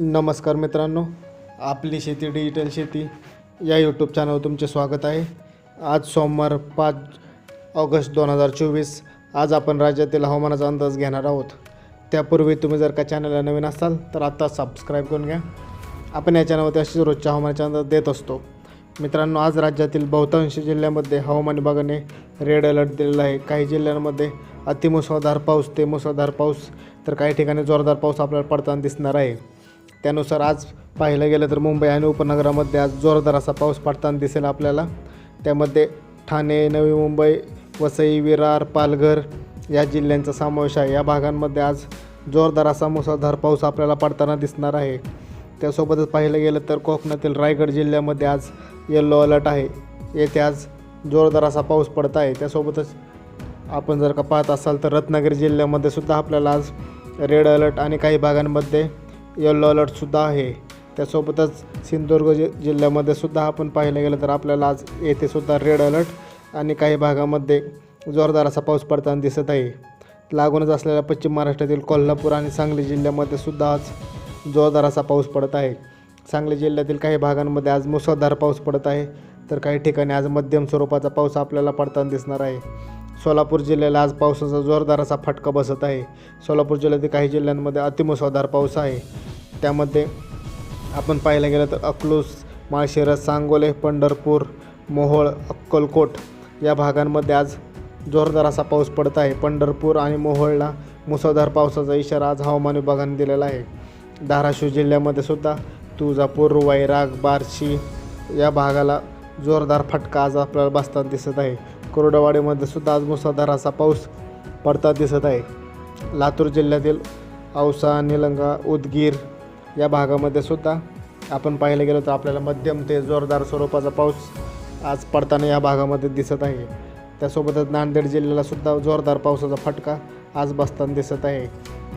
नमस्कार मित्रांनो आपली शेती डिजिटल शेती या यूट्यूब चॅनलवर तुमचे स्वागत आहे. आज सोमवार पाच ऑगस्ट दोन हजार चोवीस आज आपण राज्यातील हवामानाचा अंदाज घेणार आहोत. त्यापूर्वी तुम्ही जर का चॅनलला नवीन असाल तर आत्ता सबस्क्राईब करून घ्या. आपण या चॅनलवरती अशीच रोजच्या हवामानाचा अंदाज देत असतो. मित्रांनो आज राज्यातील बहुतांश जिल्ह्यामध्ये हवामान विभागाने रेड अलर्ट दिलेला आहे. काही जिल्ह्यांमध्ये अतिमुसळधार पाऊस ते मुसळधार पाऊस तर काही ठिकाणी जोरदार पाऊस आपल्याला पडताना दिसणार आहे. त्यानुसार आज पाहिलं गेलं तर मुंबई आणि उपनगरामध्ये आज जोरदार असा पाऊस पडताना दिसेल आपल्याला. त्यामध्ये ठाणे नवी मुंबई वसई विरार पालघर या जिल्ह्यांचा समावेश आहे. या भागांमध्ये आज जोरदार असा मुसळधार पाऊस आपल्याला पडताना दिसणार आहे. त्यासोबतच पाहिलं गेलं तर कोकणातील रायगड जिल्ह्यामध्ये आज येल्लो अलर्ट आहे. येथे आज जोरदार असा पाऊस पडत आहे. त्यासोबतच आपण जर का पाहत असाल तर रत्नागिरी जिल्ह्यामध्ये सुद्धा आपल्याला आज रेड अलर्ट आणि काही भागांमध्ये येल्लो अलर्टसुद्धा आहे. त्यासोबतच सिंधुदुर्ग जि जिल्ह्यामध्ये सुद्धा आपण पाहिलं गेलं तर आपल्याला आज येथे सुद्धा रेड अलर्ट आणि काही भागामध्ये जोरदार असा पाऊस पडताना दिसत आहे. लागूनच असलेल्या पश्चिम महाराष्ट्रातील कोल्हापूर आणि सांगली जिल्ह्यामध्ये सुद्धा आज जोरदार असा पाऊस पडत आहे. सांगली जिल्ह्यातील काही भागांमध्ये आज मुसळधार पाऊस पडत आहे. तर काही ठिकाणी आज मध्यम स्वरूपाचा पाऊस आपल्याला पडताना दिसणार आहे. सोलापूर जिल्ह्याला आज पावसाचा जोरदार असा फटका बसत आहे. सोलापूर जिल्ह्यातील काही जिल्ह्यांमध्ये अतिमुसळधार पाऊस आहे. त्यामध्ये आपण पाहायला गेलं तर अकलूस माळशिरस सांगोले पंढरपूर मोहोळ अक्कलकोट या भागांमध्ये आज जोरदार असा पाऊस पडत आहे. पंढरपूर आणि मोहोळला मुसळधार पावसाचा इशारा आज हवामान विभागाने दिलेला आहे. धाराशिव जिल्ह्यामध्ये सुद्धा तुळजापूर वैराग बार्शी या भागाला जोरदार फटका आज आपल्याला बसताना दिसत आहे. कोरडवाडीमध्ये सुद्धा आज मुसळधार असा पाऊस पडता दिसत आहे. लातूर जिल्ह्यातील औसा निलंगा उदगीर या भागामध्ये सुद्धा आपण पाहिलं गेलो तर आपल्याला मध्यम ते जोरदार स्वरूपाचा पाऊस आज पडताना या भागामध्ये दिसत आहे. त्यासोबतच नांदेड जिल्ह्याला सुद्धा जोरदार पावसाचा फटका आज बसताना दिसत आहे.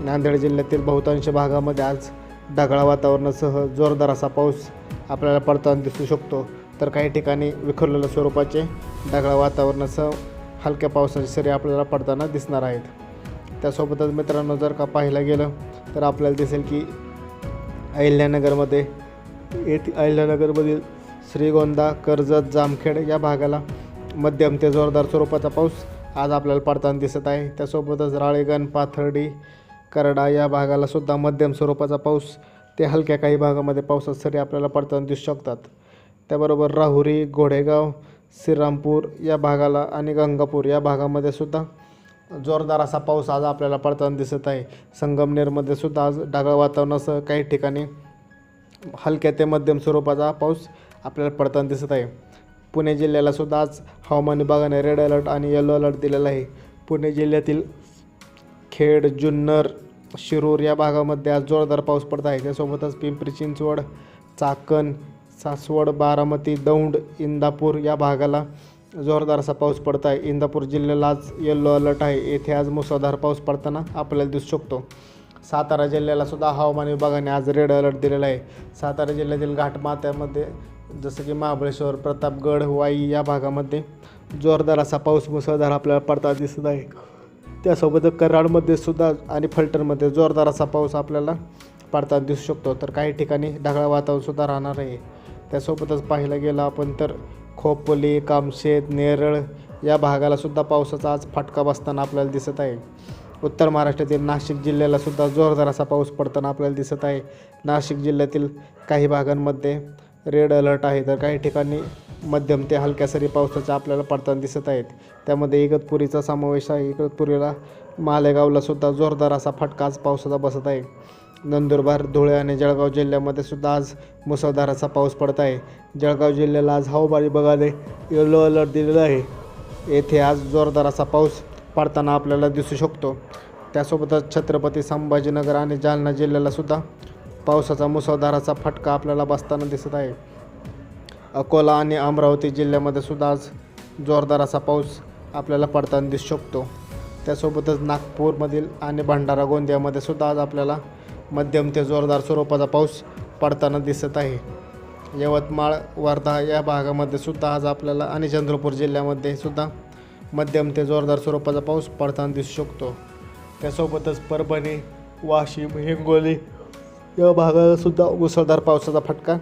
नांदेड जिल्ह्यातील बहुतांश भागामध्ये आज ढगाळ वातावरणासह जोरदार असा पाऊस आपल्याला पडताना दिसू शकतो. तर काही ठिकाणी विखुरलेल्या स्वरूपाचे ढगाळ वातावरणासह हलक्या पावसाचे सरी आपल्याला पडताना दिसणार आहेत. त्यासोबतच मित्रांनो जर का पाहायला गेलं तर आपल्याला दिसेल की अहिल्यानगरमध्ये येथे अहिल्यानगरमधील श्रीगोंदा कर्जत जामखेड या भागाला मध्यम ते जोरदार स्वरूपाचा पाऊस आज आपल्याला पडताना दिसत आहे. त्यासोबतच राळेगण पाथर्डी करडा या भागाला सुद्धा मध्यम स्वरूपाचा पाऊस ते हलक्या काही भागामध्ये पावसात सरी आपल्याला पडताना दिसू शकतात. त्याबरोबर राहुरी घोडेगाव श्रीरामपूर या भागाला आणि गंगापूर या भागामध्ये सुद्धा जोरदार असा पाऊस आज आपल्याला पडताना दिसत आहे. संगमनेरमध्ये सुद्धा आज ढगाळ वातावरणासह काही ठिकाणी हलक्या ते मध्यम स्वरूपाचा पाऊस आपल्याला पडताना दिसत आहे. पुणे जिल्ह्याला सुद्धा आज हवामान विभागाने रेड अलर्ट आणि येलो अलर्ट दिलेला आहे. पुणे जिल्ह्यातील खेड जुन्नर शिरूर या भागामध्ये आज जोरदार पाऊस पडत आहे. त्यासोबतच पिंपरी चिंचवड चाकण सासवड बारामती दौंड इंदापूर या भागाला जोरदार असा पाऊस पडत आहे इंदापूर जिल्ह्याला आज येल्लो अलर्ट आहे. येथे आज मुसळधार पाऊस पडताना आपल्याला दिसू शकतो. सातारा जिल्ह्याला सुद्धा हवामान विभागाने आज रेड अलर्ट दिलेला आहे. सातारा जिल्ह्यातील घाटमात्यामध्ये जसं की महाबळेश्वर प्रतापगड वाई या भागामध्ये जोरदार असा पाऊस मुसळधार आपल्याला पडता दिसत आहे. त्यासोबत कराडमध्ये सुद्धा आणि फलटणमध्ये जोरदार असा पाऊस आपल्याला पडताना दिसू शकतो. तर काही ठिकाणी ढगाळ वातावरणसुद्धा राहणार आहे. त्यासोबतच पाहायला गेलं आपण तर खोपोली कामशेत नेरळ या भागाला सुद्धा पावसाचा आज फटका बसताना आपल्याला दिसत आहे. उत्तर महाराष्ट्रातील नाशिक जिल्ह्याला सुद्धा जोरदार असा पाऊस पडताना आपल्याला दिसत आहे. नाशिक जिल्ह्यातील काही भागांमध्ये रेड अलर्ट आहे तर काही ठिकाणी मध्यम ते हलक्या सरी पावसाच्या आपल्याला पडताना दिसत आहेत. त्यामध्ये इगतपुरीचा समावेश आहे. इगतपुरीला मालेगावला सुद्धा जोरदार असा फटका आज पावसाचा बसत आहे. नंदुरबार धुळे आणि जळगाव जिल्ह्यामध्ये सुद्धा आज मुसळधार असा पाऊस पडत आहे. जळगाव जिल्ह्याला आज हवामान विभागाने येलो अलर्ट दिलेला आहे. येथे आज जोरदार असा पाऊस पडताना आपल्याला दिसू शकतो. त्यासोबतच छत्रपती संभाजीनगर आणि जालना जिल्ह्याला सुद्धा पावसाचा मुसळधाराचा फटका आपल्याला बसताना दिसत आहे. अकोला आणि अमरावती जिल्ह्यामध्ये सुद्धा आज जोरदार असा पाऊस आपल्याला पडताना दिसू शकतो. त्यासोबतच नागपूरमधील आणि भंडारा गोंदियामध्ये सुद्धा आज आपल्याला मध्यम ते जोरदार स्वरूपाचा पाऊस पडताना दिसत आहे. यवतमाळ वर्धा या भागामध्ये सुद्धा आज आपल्याला आणि चंद्रपूर जिल्ह्यामध्ये सुद्धा मध्यम ते जोरदार स्वरूपाचा पाऊस पडताना दिसू शकतो. त्यासोबतच परभणी वाशिम हिंगोली या भागाला सुद्धा मुसळधार पावसाचा फटका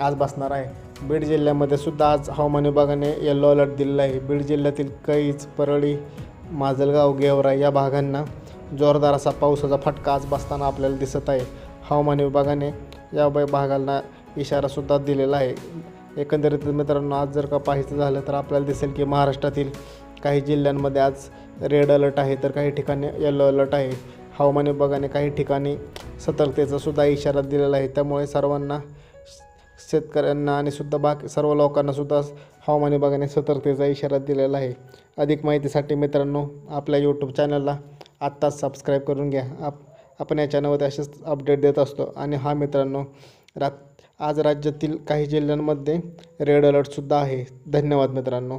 आज बसणार आहे. बीड जिल्ह्यामध्ये सुद्धा आज हवामान विभागाने येलो अलर्ट दिलेला आहे. बीड जिल्ह्यातील कैज परळी माजलगाव गेवरा या भागांना जोरदार असा पावसाचा फटका आज बसताना आपल्याला दिसत आहे. हवामान विभागाने या भागांना इशारासुद्धा दिलेला आहे. एकंदरीत मित्रांनो आज जर का पाहायचं झालं तर आपल्याला दिसेल की महाराष्ट्रातील काही जिल्ह्यांमध्ये आज रेड अलर्ट आहे तर काही ठिकाणी येलो अलर्ट आहे. हवामान विभागाने काही ठिकाणी सतर्कतेचा सुद्धा इशारा दिलेला आहे. त्यामुळे सर्वांना शेतकऱ्यांना आणि सुद्धा बाकी सर्व लोकांना सुद्धा हवामान विभागाने सतर्कतेचा इशारा दिलेला आहे. अधिक माहितीसाठी मित्रांनो आपल्या यूट्यूब चॅनलला आत्ताच सबस्क्राईब करून घ्या. आप आपण या चॅनलमध्ये असेच अपडेट देत असतो. आणि हा मित्रांनो रात आज राज्यातील काही जिल्ह्यांमध्ये रेड अलर्टसुद्धा आहे. धन्यवाद मित्रांनो.